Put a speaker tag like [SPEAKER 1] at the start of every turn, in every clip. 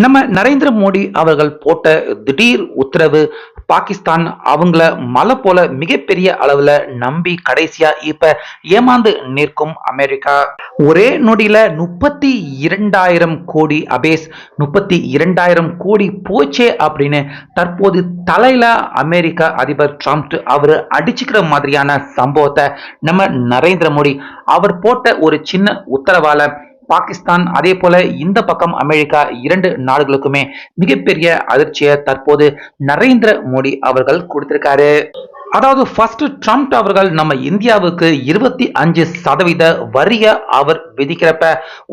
[SPEAKER 1] நம்ம நரேந்திர மோடி அவர்கள் போட்ட திடீர் உத்தரவு பாகிஸ்தான் அவங்கள மலை போல மிகப்பெரிய அளவுல நம்பி கடைசியா இப்ப ஏமாந்து நிற்கும் அமெரிக்கா. ஒரே நொடியில முப்பத்தி இரண்டாயிரம் கோடி அபேஸ் முப்பத்தி இரண்டாயிரம் கோடி போச்சே அப்படின்னு தற்போது தலையில அமெரிக்க அதிபர் ட்ரம்ப் அவர் அடிச்சுக்கிற மாதிரியான சம்பவத்தை நம்ம நரேந்திர மோடி அவர் போட்ட ஒரு சின்ன உத்தரவால பாகிஸ்தான் அதே போல இந்த பக்கம் அமெரிக்கா இரண்டு நாடுகளுக்குமே மிகப்பெரிய அதிர்ச்சியை தற்போது நரேந்திர மோடி அவர்கள் கொடுத்திருக்காரு. அதாவது ஃபர்ஸ்ட் ட்ரம்ப் அவர்கள் நம்ம இந்தியாவுக்கு இருபத்தி அஞ்சு சதவீத வரிய அவர் விதிக்கிறப்ப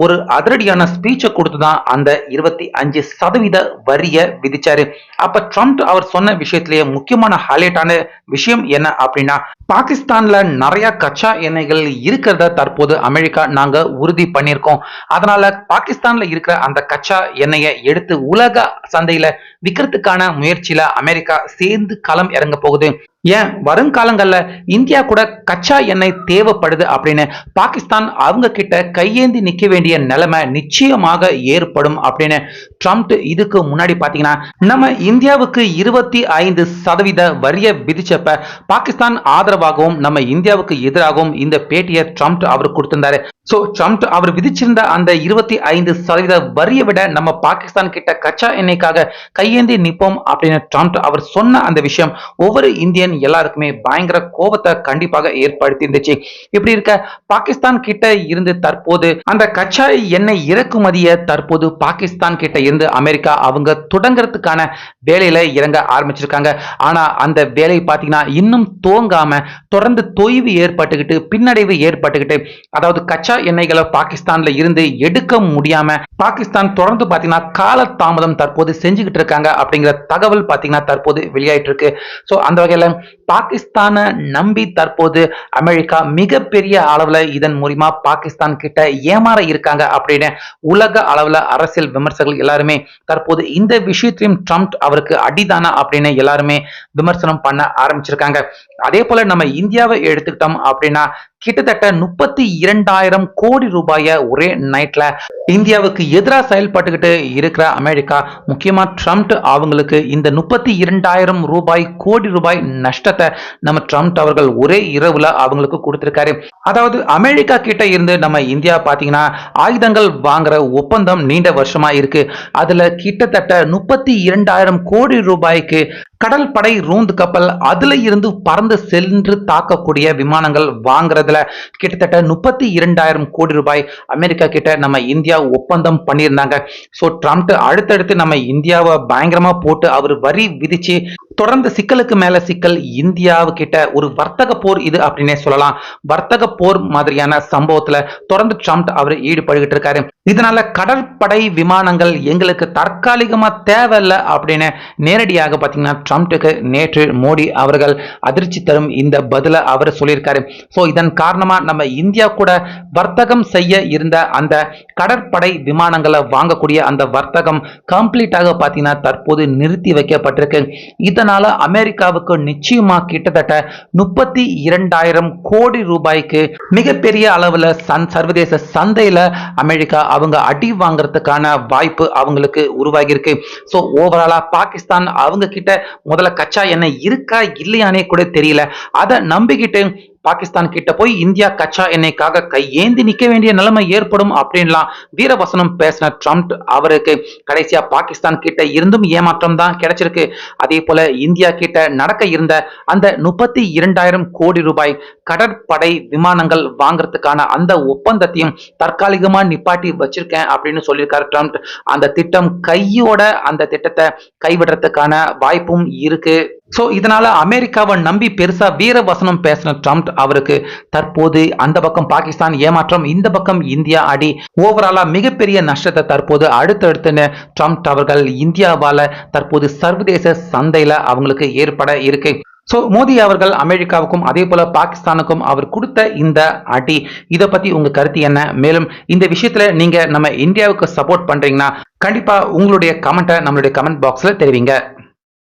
[SPEAKER 1] ஒரு அதிரடியான ஸ்பீச்சை கொடுத்து தான் அந்த இருபத்தி அஞ்சு சதவீத வரிய விதிச்சாரு. அப்ப ட்ரம்ப் அவர் சொன்ன விஷயத்திலேயே முக்கியமான ஹைலைட்டான விஷயம் என்ன அப்படின்னா பாகிஸ்தான்ல நிறைய கச்சா எண்ணெய்கள் இருக்கிறத தற்போது அமெரிக்கா நாங்க உறுதி பண்ணியிருக்கோம். அதனால பாகிஸ்தான்ல இருக்கிற அந்த கச்சா எண்ணெயை எடுத்து உலக சந்தையில விற்கிறதுக்கான முயற்சியில அமெரிக்கா சேர்ந்து களம் இறங்க போகுது. ஏன்? வருங்காலங்கள்ல இந்தியா கூட கச்சா எண்ணெய் தேவைப்படுது அப்படின்னு பாகிஸ்தான் அவங்க கிட்ட கையேந்தி நிற்க வேண்டிய நிலைமை நிச்சயமாக ஏற்படும் அப்படின்னு ட்ரம்ப் இதுக்கு முன்னாடி பாத்தீங்கன்னா நம்ம இந்தியாவுக்கு இருபத்தி ஐந்து சதவீத வரிய விதிச்சப்ப பாகிஸ்தான் ஆதரவாகவும் நம்ம இந்தியாவுக்கு எதிராகவும் இந்த பேட்டியை ட்ரம்ப் அவர் கொடுத்திருந்தாரு. சோ ட்ரம்ப் அவர் விதிச்சிருந்த அந்த இருபத்தி ஐந்து சதவீத வரியை விட நம்ம பாகிஸ்தான் கிட்ட கச்சா எண்ணெய்க்காக கையேந்தி நிற்போம் அப்படின்னு ட்ரம்ப் அவர் சொன்ன அந்த விஷயம் ஒவ்வொரு இந்தியன் எல்லாருக்குமே பயங்கர கோபத்தை கண்டிப்பாக ஏற்படுத்தி இருந்துச்சு இப்படி இருக்க பாகிஸ்தான் கிட்ட இருந்து தற்போது அந்த கச்சா எண்ணெய் இறக்குமதியை தற்போது பாகிஸ்தான் கிட்ட இருந்து அமெரிக்கா அவங்க தொடங்கிறதுக்கான வேலையில இறங்க ஆரம்பிச்சிருக்காங்க. ஆனா அந்த வேலை பாத்தீங்கன்னா இன்னும் தோங்காம தொடர்ந்து தொய்வு ஏற்பட்டுக்கிட்டு பின்னடைவு ஏற்பட்டுக்கிட்டு அதாவது கச்சா எண்ணெய்களை பாகிஸ்தான்ல இருந்து எடுக்க முடியாம பாகிஸ்தான் தொடர்ந்து பாத்தீங்கன்னா கால தாமதம் தற்போது செஞ்சுக்கிட்டு இருக்காங்க அப்படிங்கிற தகவல் பாத்தீங்கன்னா தற்போது வெளியாயிட்டு இருக்கு. ஸோ அந்த வகையில் பாகிஸ்தானை நம்பி தற்போது அமெரிக்கா மிகப்பெரிய அளவுல இதன் மூலியமா பாகிஸ்தான் கிட்ட ஏமாற இருக்காங்க அப்படின்னு உலக அளவுல அரசியல் விமர்சகர்கள் எல்லாருமே தற்போது இந்த விஷயத்தையும் ட்ரம்ப் அவருக்கு அடிதானா அப்படின்னு எல்லாருமே விமர்சனம் பண்ண ஆரம்பிச்சிருக்காங்க. அதே போல நம்ம இந்தியாவை எடுத்துக்கிட்டோம் அப்படின்னா கிட்டத்தட்ட முப்பத்தி இரண்டாயிரம் கோடி ரூபாய ஒரே நைட்ல இந்தியாவுக்கு எதிராக செயல்பட்டுக்கிட்டு இருக்கிற அமெரிக்கா முக்கியமா ட்ரம்ப் அவங்களுக்கு இந்த முப்பத்தி இரண்டாயிரம் ரூபாய் கோடி ரூபாய் நஷ்டத்தை நம்ம ட்ரம்ப் அவர்கள் ஒரே இரவுல அவங்களுக்கு கொடுத்திருக்காரு. அதாவது அமெரிக்கா கிட்ட இருந்து நம்ம இந்தியா பாத்தீங்கன்னா ஆயுதங்கள் வாங்குற ஒப்பந்தம் நீண்ட வருஷமா இருக்கு. அதுல கிட்டத்தட்ட முப்பத்தி இரண்டாயிரம் கோடி ரூபாய்க்கு கடல் படை ரோந்து கப்பல் அதுல இருந்து பறந்து சென்று தாக்கக்கூடிய விமானங்கள் வாங்குறதுல கிட்டத்தட்ட முப்பத்தி இரண்டாயிரம் கோடி ரூபாய் அமெரிக்கா கிட்ட நம்ம இந்தியா ஒப்பந்தம் பண்ணியிருந்தாங்க. ஸோ ட்ரம்ப் அடுத்தடுத்து நம்ம இந்தியாவை பயங்கரமா போட்டு அவர் வரி விதிச்சு தொடர்ந்து சிக்கலுக்கு மேல சிக்கல் இந்தியாவு கிட்ட ஒரு வர்த்தக போர் இது அப்படின்னே சொல்லலாம். வர்த்தக போர் மாதிரியான சம்பவத்துல தொடர்ந்து ட்ரம்ப் அவர் ஈடுபடுகிட்டு இருக்காரு. இதனால கடற்படை விமானங்கள் எங்களுக்கு தற்காலிகமா தேவையில்லை அப்படின்னு நேரடியாக பாத்தீங்கன்னா ட்ரம்ப்டுக்கு நேற்று மோடி அவர்கள் அதிர்ச்சி தரும் இந்த பதில அவர் சொல்லியிருக்காரு. ஸோ இதன் காரணமா நம்ம இந்தியா கூட வர்த்தகம் செய்ய இருந்த அந்த கடற்படை விமானங்களை வாங்கக்கூடிய அந்த வர்த்தகம் கம்ப்ளீட்டாக பார்த்தீங்கன்னா தற்போது நிறுத்தி வைக்கப்பட்டிருக்கு. இதன் இதனால அமெரிக்காவுக்கு நிச்சயமா கிட்டத்தட்ட முப்பத்தி இரண்டாயிரம் கோடி ரூபாய்க்கு மிகப்பெரிய அளவுல சன் சர்வதேச சந்தையில அமெரிக்கா அவங்க அடி வாங்குறதுக்கான வாய்ப்பு அவங்களுக்கு உருவாகி இருக்கு ஸோ ஓவராலா பாகிஸ்தான் அவங்க கிட்ட முதல்ல கச்சா எண்ணெய் இருக்கா இல்லையானே கூட தெரியல. அதை நம்பிக்கிட்டு பாகிஸ்தான் கிட்ட போய் இந்தியா கச்சா எண்ணெய்க்காக கையேந்தி நிக்க வேண்டிய நிலைமை ஏற்படும் அப்படின்லாம் வீரவசனம் பேசின ட்ரம்ப் அவருக்கு. கடைசியா பாகிஸ்தான் கிட்ட இருந்தும் ஏமாற்றம் தான் கிடைச்சிருக்கு. அதே போல இந்தியா கிட்ட நடக்க இருந்த அந்த முப்பத்தி இரண்டாயிரம் கோடி ரூபாய் கடற்படை விமானங்கள் வாங்குறதுக்கான அந்த ஒப்பந்தத்தையும் தற்காலிகமா நிப்பாட்டி வச்சிருக்கேன் அப்படின்னு சொல்லியிருக்காரு ட்ரம்ப். அந்த திட்டம் கையோட அந்த திட்டத்தை கைவிடுறதுக்கான வாய்ப்பும் இருக்கு. சோ இதனால அமெரிக்காவை நம்பி பெருசா வீர வசனம் பேசின ட்ரம்ப் அவருக்கு தற்போது அந்த பக்கம் பாகிஸ்தான் ஏமாற்றம் இந்த பக்கம் இந்தியா அடி. ஓவராலா மிகப்பெரிய நஷ்டத்தை தற்போது அடுத்தடுத்துன்னு ட்ரம்ப் அவர்கள் இந்தியாவால தற்போது சர்வதேச சந்தையில அவங்களுக்கு ஏற்பட இருக்கு. ஸோ மோடி அவர்கள் அமெரிக்காவுக்கும் அதே போல பாகிஸ்தானுக்கும் அவர் கொடுத்த இந்த அடி. இதை பத்தி உங்க கருத்து என்ன? மேலும் இந்த விஷயத்துல நீங்க நம்ம இந்தியாவுக்கு சப்போர்ட் பண்றீங்கன்னா கண்டிப்பா உங்களுடைய கமெண்ட்டை நம்மளுடைய கமெண்ட் பாக்ஸ்ல தெரிவிங்க.